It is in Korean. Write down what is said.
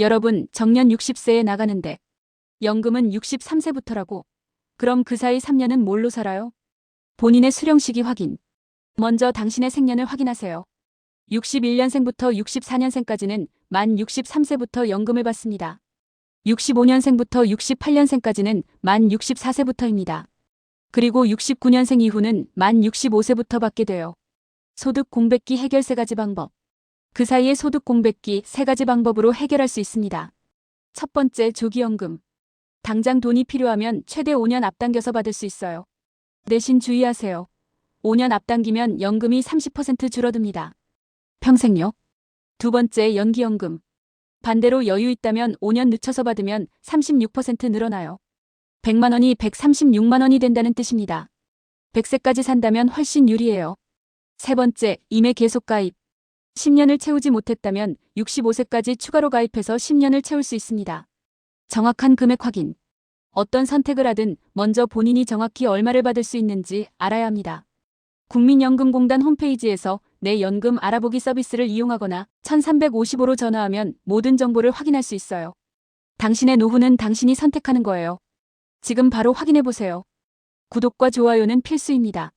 여러분, 정년 60세에 나가는데 연금은 63세부터라고. 그럼 그 사이 3년은 뭘로 살아요? 본인의 수령 시기 확인. 먼저 당신의 생년을 확인하세요. 61년생부터 64년생까지는 만 63세부터 연금을 받습니다. 65년생부터 68년생까지는 만 64세부터입니다. 그리고 69년생 이후는 만 65세부터 받게 돼요. 소득 공백기 해결 세 가지 방법. 그 사이에 소득 공백기 세 가지 방법으로 해결할 수 있습니다. 첫 번째, 조기연금. 당장 돈이 필요하면 최대 5년 앞당겨서 받을 수 있어요. 대신 주의하세요. 5년 앞당기면 연금이 30% 줄어듭니다. 평생요. 두 번째, 연기연금. 반대로 여유 있다면 5년 늦춰서 받으면 36% 늘어나요. 100만 원이 136만 원이 된다는 뜻입니다. 100세까지 산다면 훨씬 유리해요. 세 번째, 임의 계속 가입. 10년을 채우지 못했다면 65세까지 추가로 가입해서 10년을 채울 수 있습니다. 정확한 금액 확인. 어떤 선택을 하든 먼저 본인이 정확히 얼마를 받을 수 있는지 알아야 합니다. 국민연금공단 홈페이지에서 내 연금 알아보기 서비스를 이용하거나 1355로 전화하면 모든 정보를 확인할 수 있어요. 당신의 노후는 당신이 선택하는 거예요. 지금 바로 확인해 보세요. 구독과 좋아요는 필수입니다.